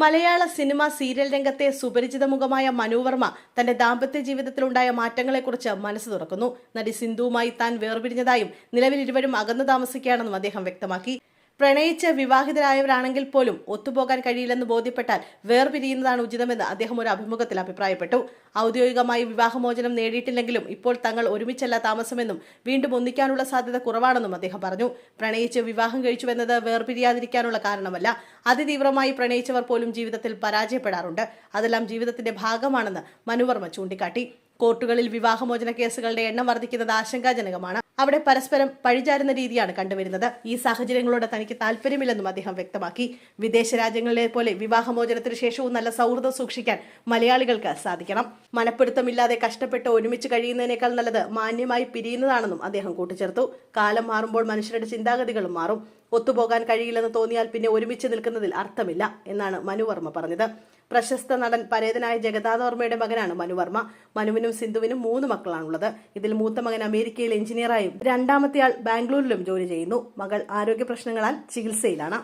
മലയാള cinema serial രംഗത്തെ സുപരിചിത മുഖമായ മനു വർമ്മ തന്റെ ദാമ്പത്യ ജീവിതത്തിലുണ്ടായ മാറ്റങ്ങളെക്കുറിച്ച് മനസ്സ് തുറക്കുന്നു. നടി സിന്ധുവുമായി താൻ വേർപിരിഞ്ഞതായും നിലവിൽ ഇരുവരും അകന്നു താമസിക്കുകയാണെന്നും അദ്ദേഹം വ്യക്തമാക്കി. പ്രണയിച്ച് വിവാഹിതരായവരാണെങ്കിൽ പോലും ഒത്തുപോകാൻ കഴിയില്ലെന്ന് ബോധ്യപ്പെട്ടാൽ വേർപിരിയുന്നതാണ് ഉചിതമെന്ന് അദ്ദേഹം ഒരു അഭിമുഖത്തിൽ അഭിപ്രായപ്പെട്ടു. ഔദ്യോഗികമായി വിവാഹമോചനം നേടിയിട്ടില്ലെങ്കിലും ഇപ്പോൾ തങ്ങൾ ഒരുമിച്ചല്ല താമസമെന്നും വീണ്ടും ഒന്നിക്കാനുള്ള സാധ്യത കുറവാണെന്നും അദ്ദേഹം പറഞ്ഞു. പ്രണയിച്ച് വിവാഹം കഴിച്ചുവെന്നത് വേർപിരിയാതിരിക്കാനുള്ള കാരണമല്ല. അതിതീവ്രമായി പ്രണയിച്ചവർ പോലും ജീവിതത്തിൽ പരാജയപ്പെടാറുണ്ട്. അതെല്ലാം ജീവിതത്തിന്റെ ഭാഗമാണെന്ന് മനുവർമ്മ ചൂണ്ടിക്കാട്ടി. കോർട്ടുകളിൽ വിവാഹമോചന കേസുകളുടെ എണ്ണം വർദ്ധിക്കുന്നത് ആശങ്കാജനകമാണ്. അവിടെ പരസ്പരം പഴിചാരുന്ന രീതിയാണ് കണ്ടുവരുന്നത്. ഈ സാഹചര്യങ്ങളോട് തനിക്ക് താല്പര്യമില്ലെന്നും അദ്ദേഹം വ്യക്തമാക്കി. വിദേശ രാജ്യങ്ങളിലെ പോലെ വിവാഹമോചനത്തിന് ശേഷവും നല്ല സൗഹൃദം സൂക്ഷിക്കാൻ മലയാളികൾക്ക് സാധിക്കണം. മനപ്പൊരുത്തമില്ലാതെ കഷ്ടപ്പെട്ട് ഒരുമിച്ച് കഴിയുന്നതിനേക്കാൾ നല്ലത് മാന്യമായി പിരിയുന്നതാണെന്നും അദ്ദേഹം കൂട്ടിച്ചേർത്തു. കാലം മാറുമ്പോൾ മനുഷ്യരുടെ ചിന്താഗതികളും മാറും. ഒത്തുപോകാൻ കഴിയില്ലെന്ന് തോന്നിയാൽ പിന്നെ ഒരുമിച്ച് നിൽക്കുന്നതിൽ അർത്ഥമില്ല എന്നാണ് മനുവർമ്മ പറഞ്ഞത്. പ്രശസ്ത നടൻ പരേതനായ ജഗദാഥവർമ്മയുടെ മകനാണ് മനുവർമ്മ മനുവിനും സിന്ധുവിനും മൂന്ന് മക്കളാണുള്ളത്. ഇതിൽ മൂത്ത മകൻ അമേരിക്കയിൽ എഞ്ചിനീയറായും രണ്ടാമത്തെയാൾ ബാംഗ്ലൂരിലും ജോലി ചെയ്യുന്നു. മകൾ ആരോഗ്യ പ്രശ്നങ്ങളാൽ ചികിത്സയിലാണ്.